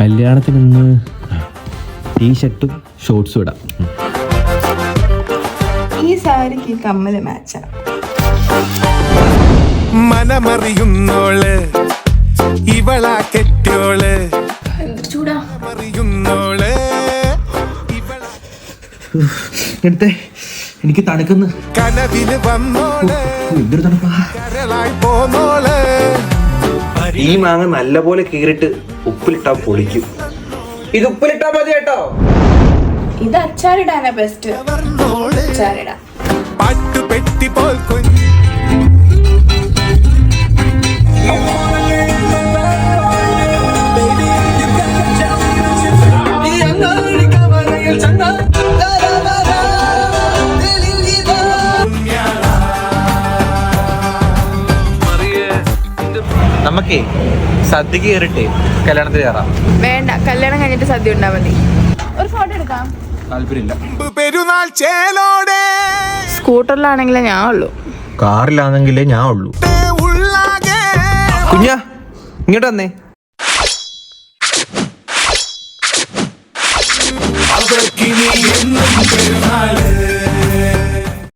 കല്യാണത്തിന് ഇന്ന് ടീഷർട്ടും ഷോർട്സും ഇടാം. ഈ സാരിക്ക് കമ്മൽ മാച്ചാ മനമറിയുന്നോൾ ഇവളാ കെട്ടിയോൾ. ചൂടാ അറിയുന്നോൾ എടുത്തേ എനിക്ക് തണുക്കുന്നു. കനവിൽ വന്നോൾ എന്തൊരു തണുപ്പാ. കരളായി പോന്നോൾ. ഈ മാങ്ങ നല്ലപോലെ കീറിട്ട് ഉപ്പിലിട്ടാ പൊളിക്കും. ഇത് ഉപ്പിലിട്ടാ മതി കേട്ടോ. ഇത് അച്ചാറിടാനാ ബെസ്റ്റ് അച്ചാറിടാം. നമുക്കേ സദ്യ കേറിട്ട് കല്യാണത്തിന് കയറാം. വേണ്ട കല്യാണം കഴിഞ്ഞിട്ട് സദ്യ ഉണ്ടാ മതി. ഒരു ഫോട്ടോ എടുക്കാം. താല്പര്യമില്ല. പെരുന്നാൾ ചേലോടെ. സ്കൂട്ടറിലാണെങ്കിലേ ഞാൻ ഉള്ളൂ. കാറിലാണെങ്കിലേ ഞാൻ ഉള്ളൂ. കുഞ്ഞ ഇങ്ങോട്ട് വന്നേ. അവർക്കിനി എന്നും പെരുന്നാൾ